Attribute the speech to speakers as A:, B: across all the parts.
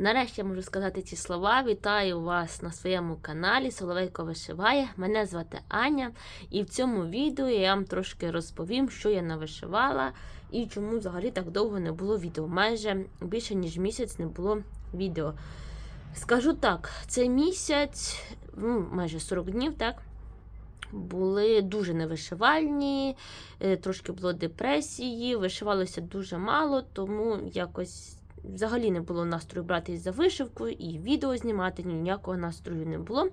A: Нарешті я можу сказати ці слова. Вітаю вас на своєму каналі Соловейко вишиває. Мене звати Аня, і в цьому відео я вам трошки розповім, що я навишивала і чому взагалі так довго не було відео. Майже більше ніж місяць не було відео. Скажу так, цей місяць, ну, майже 40 днів, так? Були дуже невишивальні, е, трошки було депресії, вишивалося дуже мало, тому якось взагалі не було настрою братись за вишивку і відео знімати, ніякого настрою не було.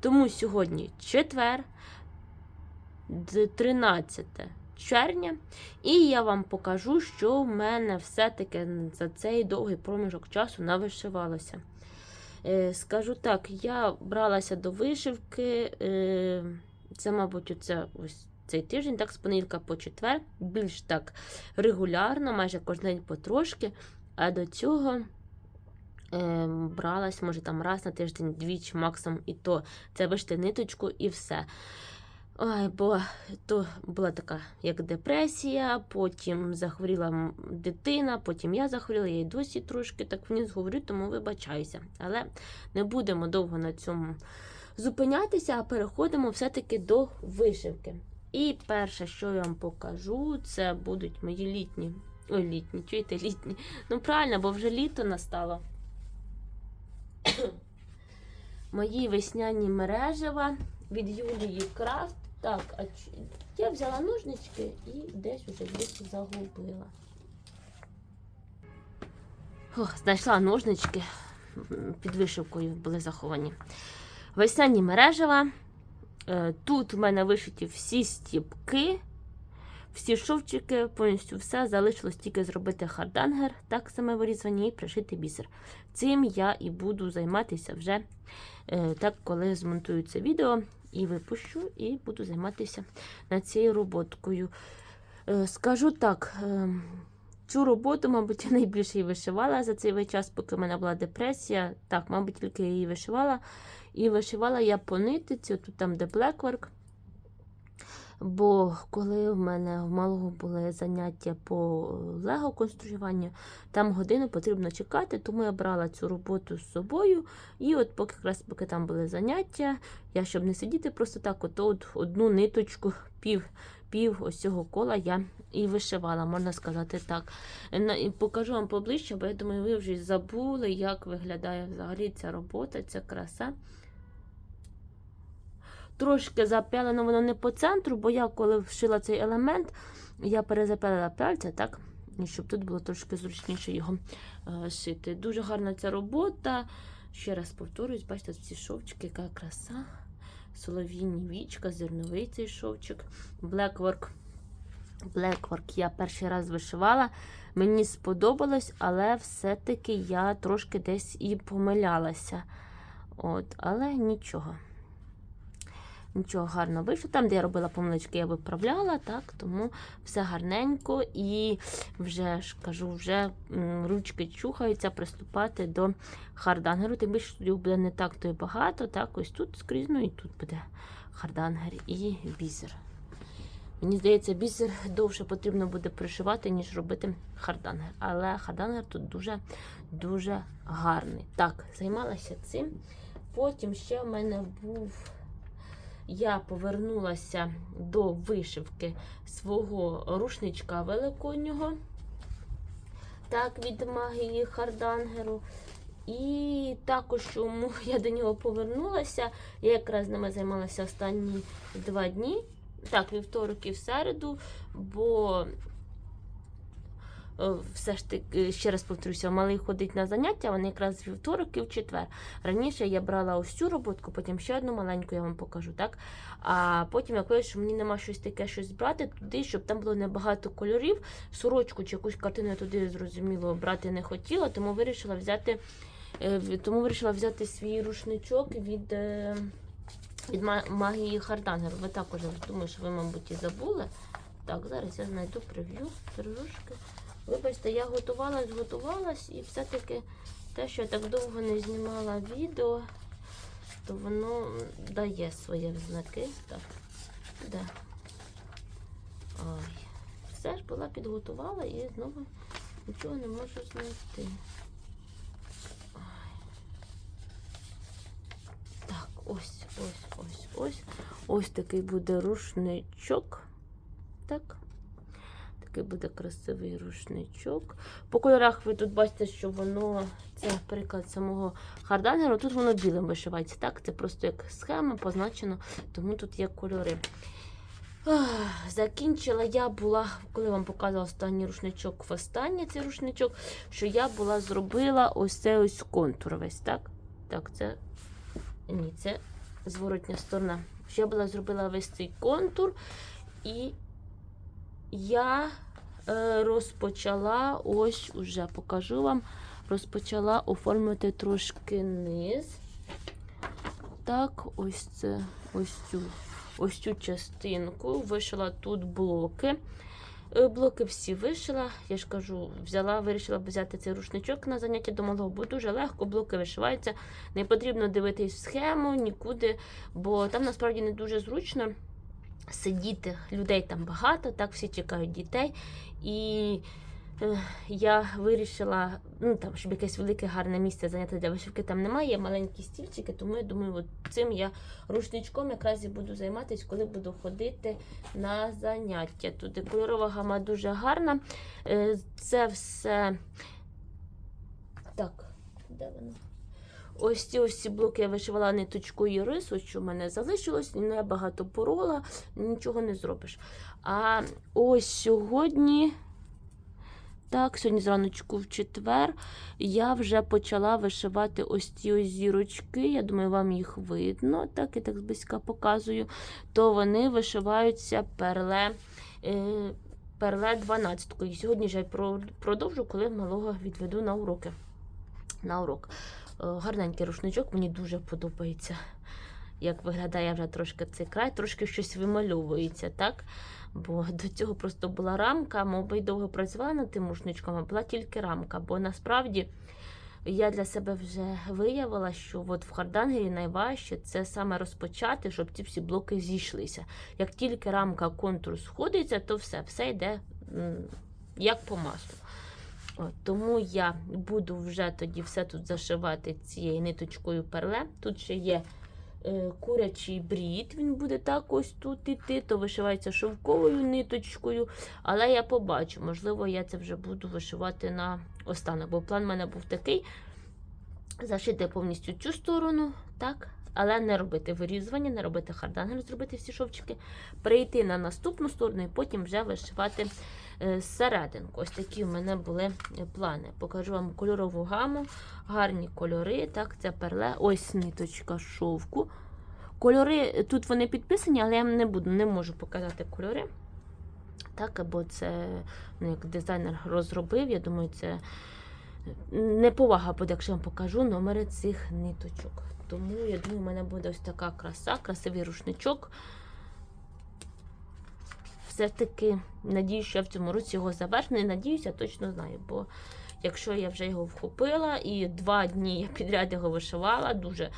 A: Тому сьогодні четвер, 13 червня, і я вам покажу, що в мене все-таки за цей довгий проміжок часу навишивалося. Е, Скажу так, я бралася до вишивки. е, Це, мабуть, оце ось цей тиждень, так, з понеділка по четвер, більш так регулярно, майже кожен день потрошки. А до цього е, бралась, може, там раз на тиждень, двічі максимум, і то це вишити ниточку і все. Ой, бо то була така як депресія, потім захворіла дитина, потім я захворіла, я й досі трошки так вниз говорю, тому вибачаюся. Але не будемо довго на цьому зупинятися, а переходимо все-таки до вишивки. І перше, що я вам покажу, це будуть мої літні. Ой, літні, чуєте, літні. Ну, правильно, бо вже літо настало. Мої весняні мережева від Юлії Крафт. Так, а я взяла ножнички і десь уже десь загубила. О, знайшла ножнички під вишивкою були заховані. Весняні мережева. Е, Тут в мене вишиті всі стіпки, всі шовчики, повністю все. Залишилось тільки зробити хардангер, так саме вирізані, і пришити бісер. Цим я і буду займатися вже е, так, коли змонтую це відео і випущу, і буду займатися над цією роботкою. Е, Скажу так. е, Цю роботу, мабуть, я найбільше її вишивала за цей час, поки в мене була депресія. Так, мабуть, тільки її вишивала. І вишивала я по нитиці, тут там, де блекворк. Бо коли в мене в малого були заняття по лего конструюванню, там годину потрібно чекати, тому я брала цю роботу з собою. І от поки якраз поки там були заняття, я щоб не сидіти просто так, от, от одну ниточку, пів, пів ось цього кола я і вишивала, можна сказати так. Покажу вам поближче, бо я думаю, ви вже забули, як виглядає взагалі ця робота, ця краса. Трошки запялено воно не по центру, бо я коли вшила цей елемент, я перезапялила пальця, так? Щоб тут було трошки зручніше його е, шити. Дуже гарна ця робота. Ще раз повторюсь, бачите, ці шовчики, яка краса. Солов'їні вічка, зерновий цей шовчик. Блекворк. Блекворк я перший раз вишивала. Мені сподобалось, але все-таки я трошки десь і помилялася. От, але нічого. Нічого гарно вийшло. Там, де я робила помилочки, я виправляла, так, тому все гарненько і вже ж кажу, вже ручки чухаються приступати до хардангеру. Тим більше тут буде не так то й багато. Так, ось тут скрізь, ну і тут буде хардангер і бісер. Мені здається, бісер довше потрібно буде пришивати, ніж робити хардангер. Але хардангер тут дуже-дуже гарний. Так, займалася цим. Потім ще в мене був. Я повернулася до вишивки свого рушничка великоднього, так, від магії Хардангеру. І також, чому я до нього повернулася, я якраз ними займалася останні два дні. Так, вівторок і в середу, бо все ж таки, ще раз повторюся, малий ходить на заняття, вони якраз вівторок і в четвер. Раніше я брала ось цю роботку, потім ще одну маленьку я вам покажу, так? А потім я кажу, що мені нема щось таке щось брати туди, щоб там було небагато кольорів. Сорочку чи якусь картину я туди зрозуміло брати не хотіла, тому вирішила взяти. е, Тому вирішила взяти свій рушничок від, е, від магії Хардангеру. Ви також думаю, що ви, мабуть, і забули. Так, зараз я знайду прев'ю трошки. Вибачте, я готувалась, готувалась і все-таки те, що я так довго не знімала відео, то воно дає свої взнаки. Так, де? Ой. Все ж була підготувала і знову нічого не можу знайти. Так, ось, ось, ось, ось. Ось такий буде рушничок. Так. Такий буде красивий рушничок. По кольорах ви тут бачите, що воно це приклад самого хардангеру. Тут воно білим вишивається. Так, це просто як схема позначено, тому тут є кольори. Закінчила я була, коли вам показувала останній рушничок, востаннє цей рушничок, що я була зробила ось цей ось контур весь, так? Так, це ні, це зворотня сторона. Я була зробила весь цей контур, і я розпочала, ось уже покажу вам, розпочала оформити трошки низ. Так, ось це, ось цю, ось цю частинку. Вишила тут блоки. Е, Блоки всі вишила. Я ж кажу, взяла, вирішила взяти цей рушничок на заняття до малого, бо дуже легко, блоки вишиваються. Не потрібно дивитись схему нікуди, бо там насправді не дуже зручно сидіти. Людей там багато, так всі чекають дітей. І е, я вирішила, ну там, щоб якесь велике гарне місце зайняти для вишивки там немає, є маленькі стільчики, тому я думаю, от цим я рушничком якраз і буду займатися, коли буду ходити на заняття. Туди кольорова гама дуже гарна. Е, Це все. Так, де воно? Ось ці ось ці блоки я вишивала ниточкою рису, що в мене залишилось, не багато порола, нічого не зробиш. А ось сьогодні, так, сьогодні зраночку в четвер, я вже почала вишивати ось ці ось зірочки. Я думаю, вам їх видно, так, я так зблизька показую. То вони вишиваються перле. Е, Перле 12. І сьогодні ж я продовжу, коли малого відведу на уроки. На урок. Е, Гарненький рушничок, мені дуже подобається. Як виглядає вже трошки цей край, трошки щось вимальовується, так? Бо до цього просто була рамка, мов би й довго працювала над тим рушничком, а була тільки рамка. Бо насправді я для себе вже виявила, що от в хардангері найважче це саме розпочати, щоб ці всі блоки зійшлися. Як тільки рамка контур сходиться, то все, все йде як по маслу. От, тому я буду вже тоді все тут зашивати цією ниточкою перле. Тут ще є е, курячий брід, він буде так ось тут іти, то вишивається шовковою ниточкою. Але я побачу, можливо, я це вже буду вишивати на останок. Бо план в мене був такий: зашити повністю цю сторону, так? Але не робити вирізування, не робити хардангер, зробити всі шовчики, перейти на наступну сторону і потім вже вишивати е, зсерединку. Ось такі в мене були е, плани. Покажу вам кольорову гаму, гарні кольори. Так, це перле, ось ниточка шовку. Кольори е, тут вони підписані, але я не буду, не можу показати кольори. Так, бо це ну, як дизайнер розробив. Я думаю, це неповага буде, якщо я вам покажу номери цих ниточок. Тому я думаю, у мене буде ось така краса, красивий рушничок. Все-таки надіюсь, що я в цьому році його завершу. Не надіюся, точно знаю. Бо якщо я вже його вхопила і два дні я підряд його вишивала, дуже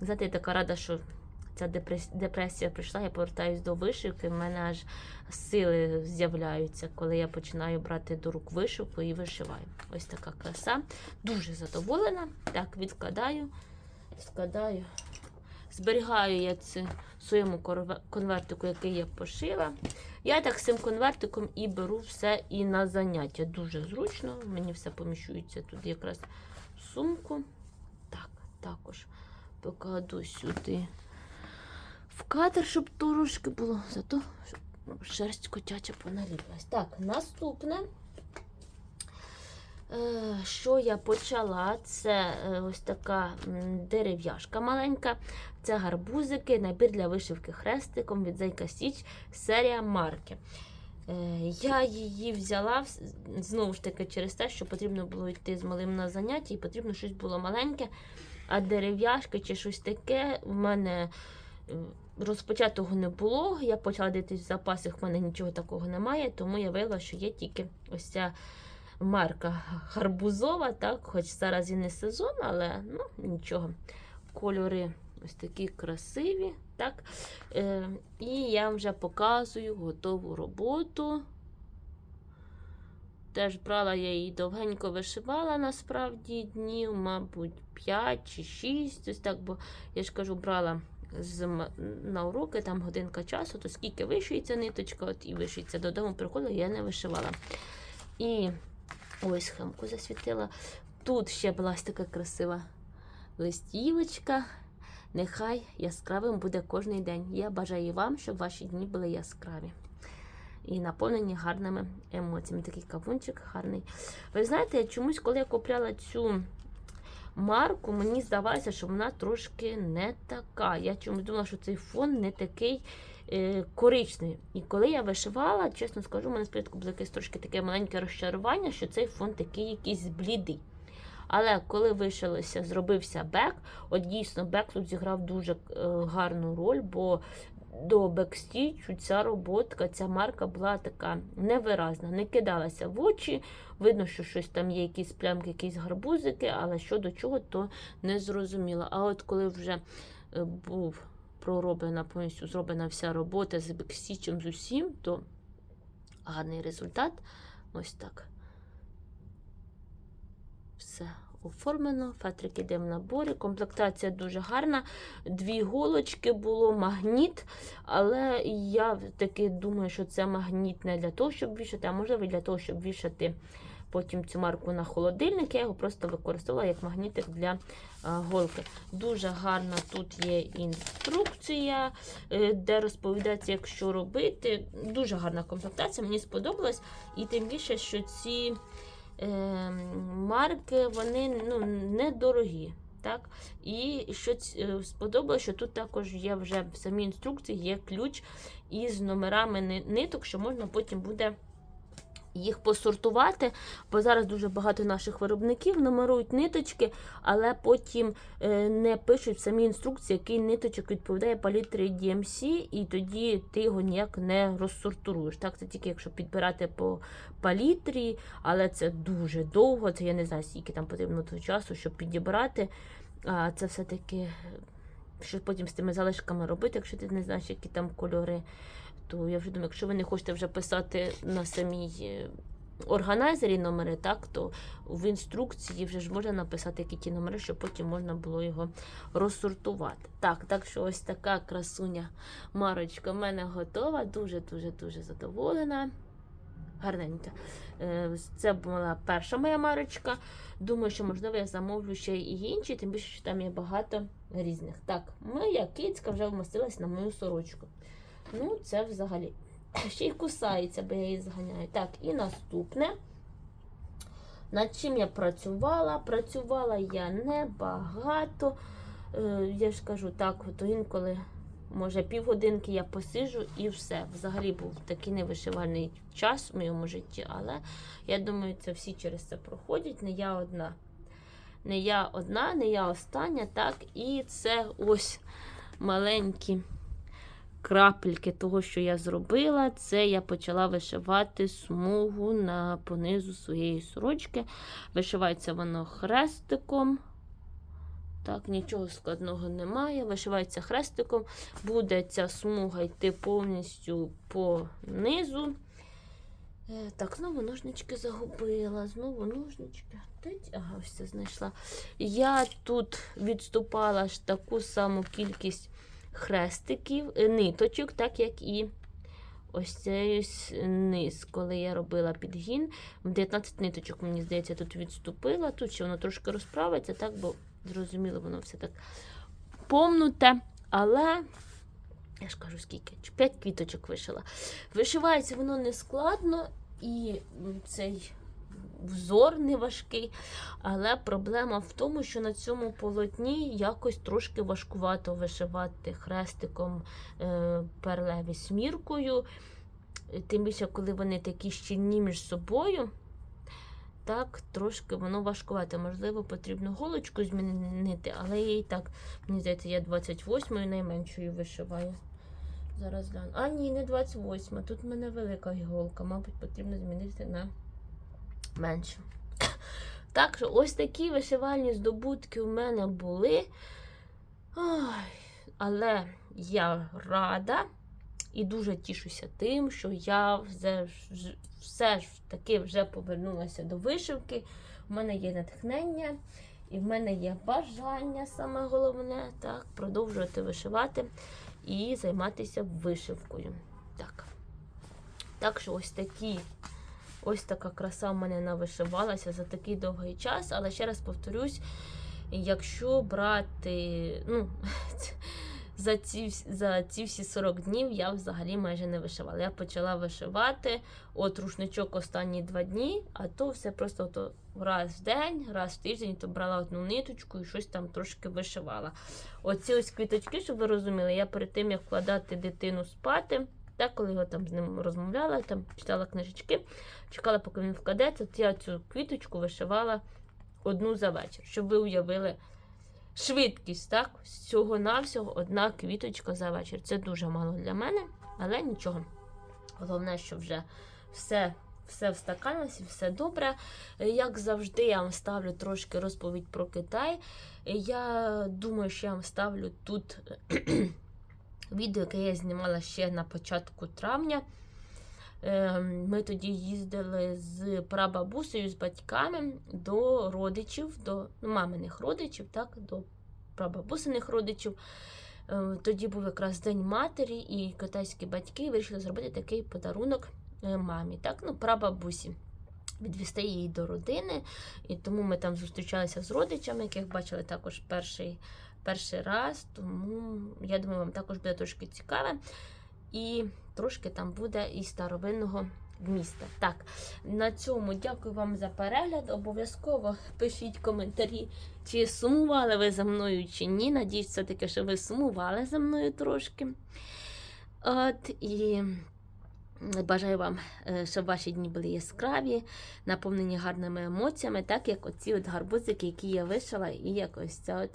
A: знаєте, я така рада, що ця депресія прийшла, я повертаюсь до вишивки. в мене аж сили з'являються, коли я починаю брати до рук вишивку і вишиваю. Ось така краса. Дуже задоволена. Так, відкладаю, складаю. Зберігаю я це в своєму конвертику, який я пошила. Я так з цим конвертиком і беру все і на заняття. Дуже зручно. Мені все поміщується тут якраз в сумку. Так, також покладу сюди в кадр, щоб трошки було. Зато щоб шерсть котяча поналіпилась. Так, наступне. Е, Що я почала? Це е, ось така дерев'яшка маленька. Це гарбузики, набір для вишивки хрестиком від Зайка Січ, серія марки. Е, Я її взяла знову ж таки через те, що потрібно було йти з малим на заняття, і потрібно щось було маленьке. А дерев'яшки чи щось таке в мене розпочатого не було. Я почала дивитись в запасах, в мене нічого такого немає, тому я виявила, що є тільки ось ця марка гарбузова, так, хоч зараз і не сезон, але ну, нічого. Кольори ось такі красиві. Так. Е, і я вже показую готову роботу. Теж брала я її довгенько вишивала насправді днів, мабуть, 5 чи 6. Ось так, бо я ж кажу, брала з, на уроки там годинка часу, то скільки вишиється ниточка, от і вишиється. Додому приходила, я не вишивала. І ось хемку засвітила. Тут ще була така красива листівочка. Нехай яскравим буде кожний день. Я бажаю вам, щоб ваші дні були яскраві і наповнені гарними емоціями. Такий кавунчик гарний. Ви знаєте, чомусь, коли я купляла цю марку, мені здавалося, що вона трошки не така. Я чомусь думала, що цей фон не такий коричневий. І коли я вишивала, чесно скажу, у мене спочатку було якесь трошки таке маленьке розчарування, що цей фон такий якийсь блідий. Але коли вишилося, зробився бек, от дійсно бек тут зіграв дуже е, гарну роль, бо до бекстічу ця роботка, ця марка була така невиразна, не кидалася в очі. Видно, що щось там є, якісь плямки, якісь гарбузики, але що до чого, то не зрозуміло. А от коли вже е, був пророблена повністю зроблена вся робота з бекстічем з усім, то гарний результат. Ось так. Все оформлено, фетрик іде в наборі. Комплектація дуже гарна. Дві голочки було, магніт. Але я таки думаю, що це магніт не для того, щоб вішати, а можливо для того, щоб вішати потім цю марку на холодильник. Я його просто використовувала як магнітик для голки. Дуже гарна тут є інструкція, е, де розповідається, як що робити. Дуже гарна комплектація, мені сподобалась. І тим більше, що ці е, марки вони ну, недорогі. Так? І що е, сподобалося, що тут також є вже в самій інструкції є ключ із номерами ниток, що можна потім буде їх посортувати, бо зараз дуже багато наших виробників нумерують ниточки, але потім е, не пишуть в самій інструкції, який ниточок відповідає палітрі DMC, і тоді ти його ніяк не розсортуєш. Так, це тільки якщо підбирати по палітрі, але це дуже довго. Це я не знаю, скільки там потрібно того часу, щоб підібрати. А це все-таки що потім з тими залишками робити, якщо ти не знаєш, які там кольори. То я вже думаю, якщо ви не хочете вже писати на самій е, органайзері номери, так, то в інструкції вже ж можна написати, які ті номери, щоб потім можна було його розсортувати. Так, так що ось така красуня марочка в мене готова. Дуже-дуже дуже задоволена. Гарненька. Е, Це була перша моя марочка. Думаю, що можливо я замовлю ще і інші, тим більше, що там є багато різних. Так, моя кицька вже вмостилась на мою сорочку. Ну, це взагалі. Ще й кусається, бо я її зганяю. Так, і наступне. Над чим я працювала? Працювала я небагато. Е, я ж кажу, так, от інколи, може, півгодинки я посижу і все. Взагалі був такий невишивальний час в моєму житті, але я думаю, це всі через це проходять. Не я одна. Не я одна, не я остання, так. І це ось маленькі крапельки того, що я зробила, це я почала вишивати смугу на понизу своєї сорочки. Вишивається воно хрестиком. Так, нічого складного немає. Вишивається хрестиком. Буде ця смуга йти повністю по низу. Е, Так, знову ножнички загубила, знову ножнички. Ага, це знайшла. Я тут відступала ж таку саму кількість хрестиків, е, ниточок, так як і ось цей низ, коли я робила підгін. 19 ниточок, мені здається, тут відступила. Тут ще воно трошки розправиться, так, бо зрозуміло, воно все так помнуте. Але, я ж кажу, скільки? 5 квіточок вишила. Вишивається воно не складно і цей взор не важкий. Але проблема в тому, що на цьому полотні якось трошки важкувато вишивати хрестиком е, перлеві сміркою. Тим більше, коли вони такі щільні між собою. Так, трошки воно важкувато. Можливо, потрібно голочку змінити, але я і так, мені здається, я 28-ю найменшою вишиваю. Зараз гляну. А, ні, не 28. Тут в мене велика іголка. Мабуть, потрібно змінити на меншу. Так що ось такі вишивальні здобутки у мене були. Ой, але я рада, І дуже тішуся тим, що я вже, все ж таки вже повернулася до вишивки. У мене є натхнення, і в мене є бажання, саме головне, так, продовжувати вишивати і займатися вишивкою. Так. Так що ось такі. Ось така краса в мене навишивалася за такий довгий час. Але ще раз повторюсь, якщо брати, ну, за ці, за ці всі 40 днів я взагалі майже не вишивала. Я почала вишивати от рушничок останні два дні, а то все просто то раз в день, раз в тиждень, то брала одну ниточку і щось там трошки вишивала. Оці ось квіточки, щоб ви розуміли, я перед тим, як вкладати дитину спати, так, коли я там з ним розмовляла, там читала книжечки, чекала, поки він вкладеться, то я цю квіточку вишивала одну за вечір, щоб ви уявили швидкість, так? Всього навсього одна квіточка за вечір. Це дуже мало для мене, але нічого. Головне, що вже все. Все встаканилось все добре. Як завжди, я вам ставлю трошки розповідь про Китай. Я думаю, що я вам ставлю тут відео, яке я знімала ще на початку травня. Е, Ми тоді їздили з прабабусею, з батьками до родичів, до ну, маминих родичів, так, до прабабусиних родичів. Е, Тоді був якраз День матері, і китайські батьки вирішили зробити такий подарунок е, мамі, так, ну, прабабусі. Відвести її до родини, і тому ми там зустрічалися з родичами, яких бачили також перший, перший раз. Тому я думаю, вам також буде трошки цікаве. І трошки там буде і старовинного міста. Так, на цьому дякую вам за перегляд. Обов'язково пишіть коментарі, чи сумували ви за мною, чи ні. Надіюсь, все-таки, що ви сумували за мною трошки. От і. Бажаю вам, е, щоб ваші дні були яскраві, наповнені гарними емоціями, так як оці от гарбузики, які я вишила, і як ось ця от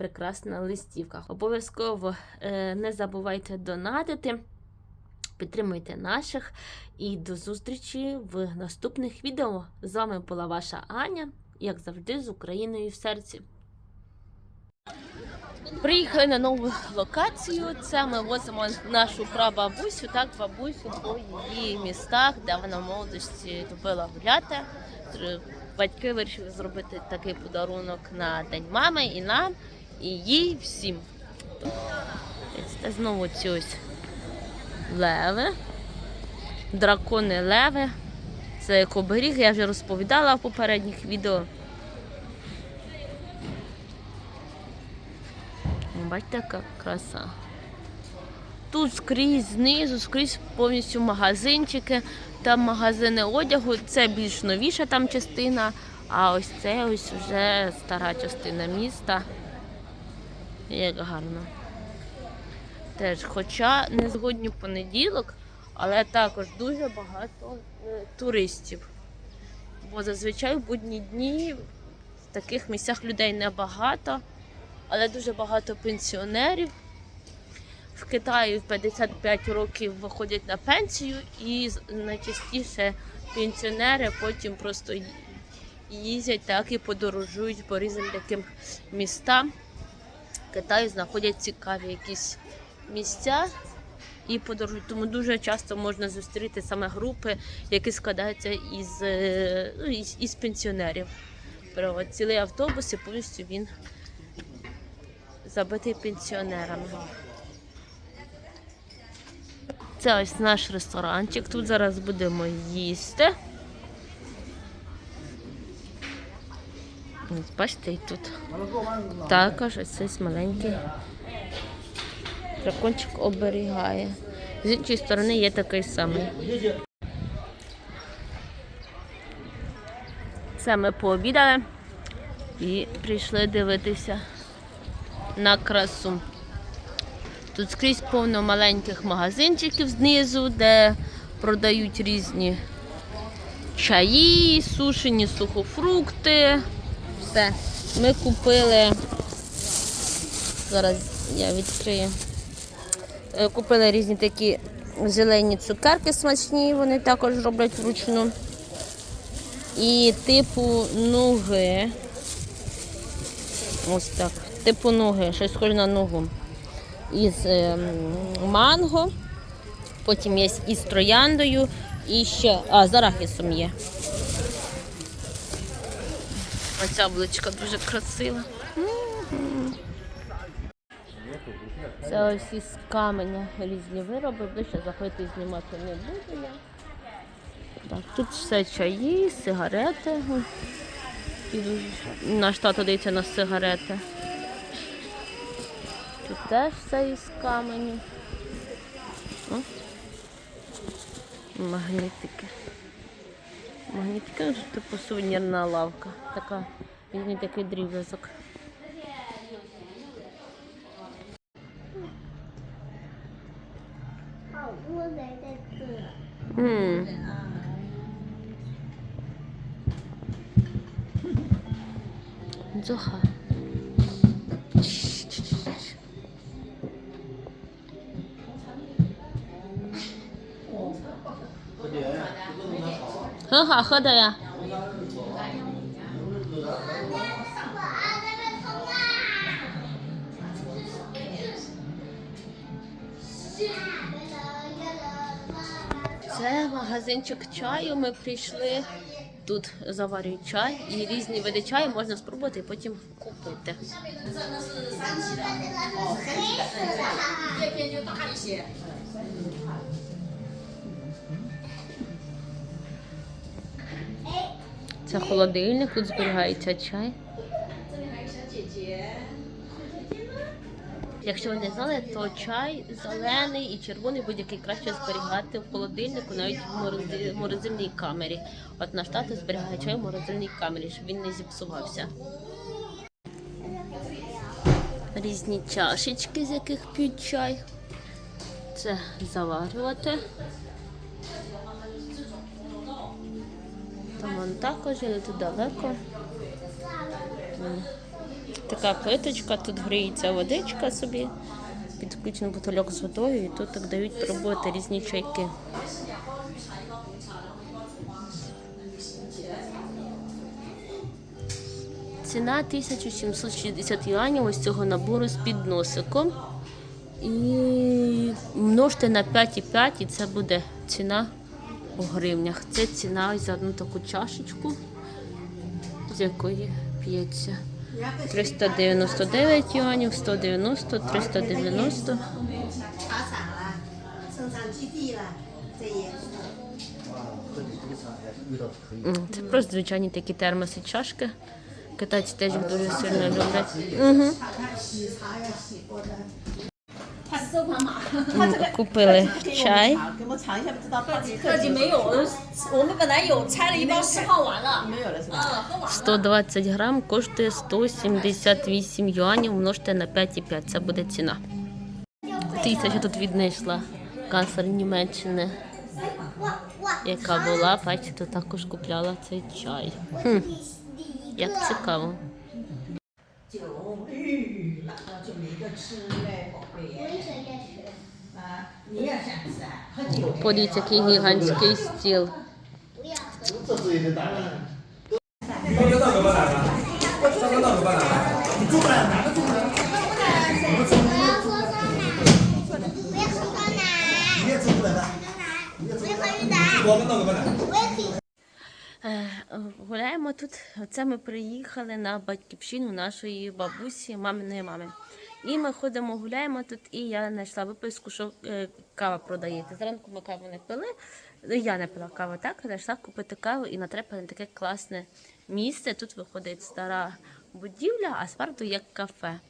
A: прекрасна листівка. Обов'язково е, не забувайте донатити, підтримуйте наших і до зустрічі в наступних відео. З вами була ваша Аня, як завжди, з Україною в серці. Приїхали на нову локацію. Це ми возимо нашу прабабусю, так, бабусю по її містах, де вона в молодості любила гуляти. Батьки вирішили зробити такий подарунок на День мами і нам, і їй всім. Це знову ці ось леви, дракони леви. Це як оберіг, я вже розповідала в попередніх відео. Бачите, яка краса. Тут скрізь знизу, скрізь повністю магазинчики, там магазини одягу, це більш новіша там частина, а ось це ось вже стара частина міста. Як гарно. Теж, хоча не згодні в понеділок, але також дуже багато е, туристів. Бо зазвичай в будні дні в таких місцях людей небагато але дуже багато пенсіонерів. В Китаї в 55 років виходять на пенсію, і найчастіше пенсіонери потім просто їздять так і подорожують по різним таким містам. В Китаї знаходять цікаві якісь місця і подорожують. Тому дуже часто можна зустріти саме групи, які складаються із, е, ну, із, із пенсіонерів. Прямо Цілий автобус і повністю він забитий пенсіонерами. Це ось наш ресторанчик. Тут зараз будемо їсти. Ось бачите, і тут також ось маленький дракончик оберігає. З іншої сторони є такий самий. Це ми пообідали і прийшли дивитися на красу. Тут скрізь повно маленьких магазинчиків знизу, де продають різні чаї, сушені сухофрукти. Все. Ми купили. Зараз я відкрию. Е, Купили різні такі зелені цукерки смачні, вони також роблять вручну. І типу нуги. Ось так. Типу ноги, щось схоже на ногу. Із ем, манго. Потім є із трояндою, і ще. А, з арахісом є. Оця обличка дуже красива. Це ось із каменя різні вироби. Ближче заходити знімати не буду я. Так, тут все чаї, сигарети. Наш тато дивиться на сигарети. Тут теж все із каменю. Магнітики. Магнітики, ну, типу сувенірна лавка. Така, візьміть такий дріб'язок. 好喝的呀。Це магазинчик чаю. Ми прийшли. Тут заварюють чай і різні види чаю можна спробувати і потім купити. Це холодильник, тут зберігається чай. Якщо ви не знали, то чай зелений і червоний будь-який краще зберігати в холодильнику, навіть в морозильній камері. От наш тато зберігає чай в морозильній камері, щоб він не зіпсувався. Різні чашечки, з яких п'ють чай. Це заварювати. Там вон також, але тут далеко. Така плиточка, тут гріється водичка собі, підключений бутильок з водою, і тут так дають пробувати різні чайки. Ціна 1760 юанів ось цього набору з підносиком. І множте на 5,5 і це буде ціна у гривнях. Це ціна за одну таку чашечку, з якої п'ється. 399 юанів, 190, 390. Ну, це просто звичайні такі термоси чашки. Китайці теж дуже сильно люблять. Угу. Купили чай. «120 грам коштує 178 юанів, множте на 5,5. Це буде ціна. Ти Тисяча тут віднесла канцлер Німеччини, яка була, бачите, також купляла цей чай. Хм, Як цікаво. Подивіться, який гігантський стіл. Е, гуляємо тут. Оце ми приїхали на батьківщину нашої бабусі, маминої мами. І ми ходимо, гуляємо тут, і я знайшла виписку, що е, кава продається. Зранку ми каву не пили. Я не пила каву, так знайшла купити каву і натрапила на таке класне місце. Тут виходить стара будівля, а спереду як кафе.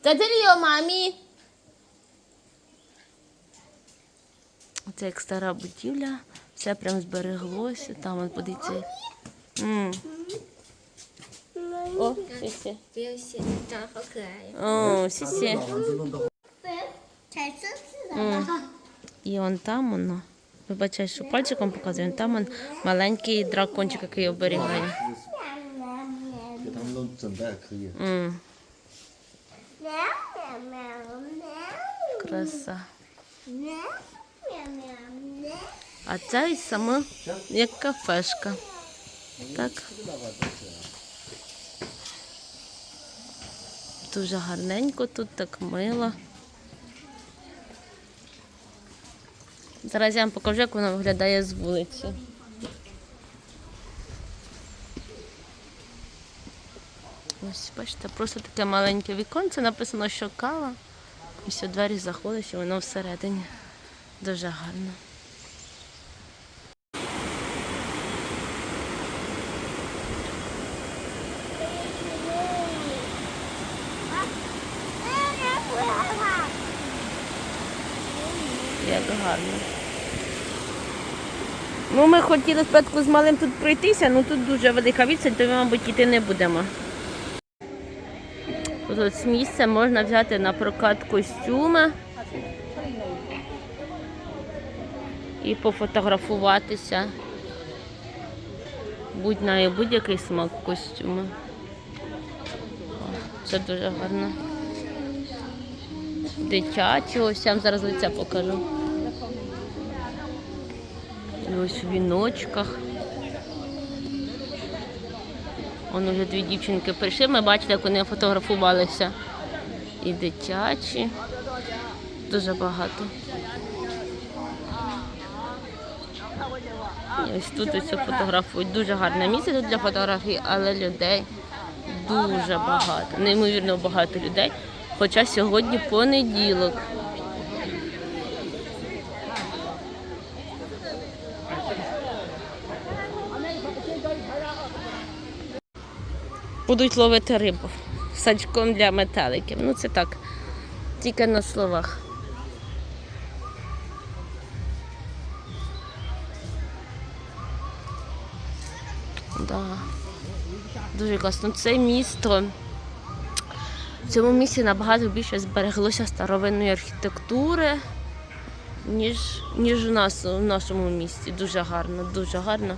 A: Та мамі. Це як стара будівля, все прям збереглося. Там подивіться. М. О, сісі.
B: 不要写，长得好可爱呀！
A: О, сісі.
B: 彩色字的。
A: М. І он там воно. Вибачай, що пальчиком показує, там он маленький дракончик, який оберігає.
C: 给他们弄整袋可以。
A: М,
B: 喵喵喵喵
A: Краса.
B: 喵喵喵喵。
A: А це і саме як кафешка. Так. Дуже гарненько тут, так мило. Зараз я вам покажу, як воно виглядає з вулиці. Ось, бачите, просто таке маленьке віконце, написано, що кава. І все, двері заходиш, і воно всередині. Дуже гарно. Як гарно. Ну, ми хотіли спочатку з малим тут пройтися, ну тут дуже велика відстань, то ми, мабуть, йти не будемо. Тут ось місце можна взяти на прокат костюми і пофотографуватися. Будь на будь-який смак костюму. О, Це дуже гарно. Я вам зараз лиця покажу. І ось в віночках. Вон вже дві дівчинки прийшли, ми бачили, як вони фотографувалися. І дитячі. Дуже багато. І ось тут ось фотографують. Дуже гарне місце тут для фотографій, але людей дуже багато. Неймовірно багато людей. Хоча сьогодні понеділок. Будуть ловити рибу сачком для метеликів. Ну це так, тільки на словах. Да. Дуже класно. Це місто. В цьому місці набагато більше збереглося старовинної архітектури, ніж, ніж у нас у нашому місті. Дуже гарно, дуже гарно.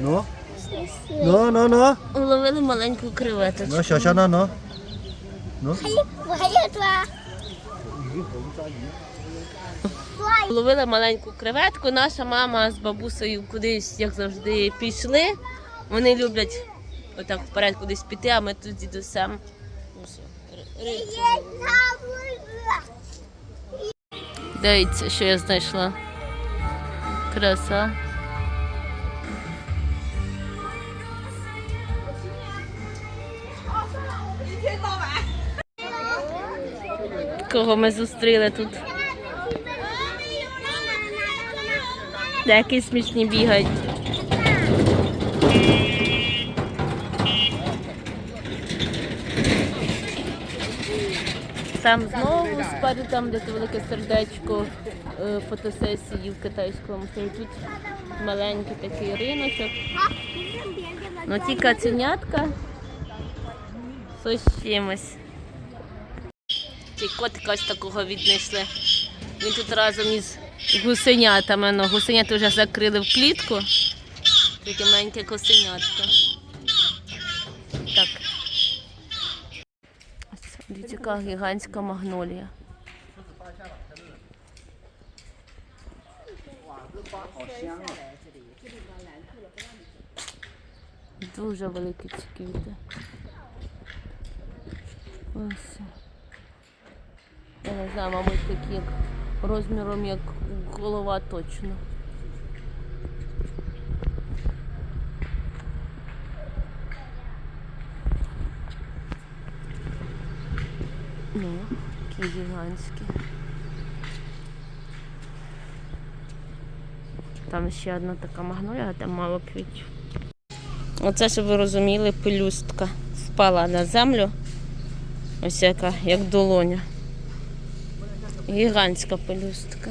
C: Ну? Ну, ну, ну.
A: Уловили маленьку креветочку.
C: Ну,
B: що, ну, ну. Ну?
A: Ловили маленьку креветку. Наша мама з бабусею кудись, як завжди, пішли. Вони люблять отак вперед кудись піти, а ми тут дідусем. Ну, Дивіться, що я знайшла. Краса. Кого ми зустріли тут? Деякі смішні бігають. Там знову спереду, там де те велике сердечко е, фотосесії в китайському. Тут маленький такий риночок. Ну ті каценятка щось з. Цей котика такого віднесли. Він тут разом із гусенятами. Ну, гусенята вже закрили в клітку. Таке маленьке косенятко. Так. Дивіться, яка гігантська магнолія. Дуже великі ці квіти. Ось. Я не знаю, мабуть, такі розміром як голова точно. Ну, такі гігантські. Там ще одна така магнолія, а там мало квітів. Оце, щоб ви розуміли, пелюстка впала на землю. Ось яка, як долоня. Гігантська пелюстка.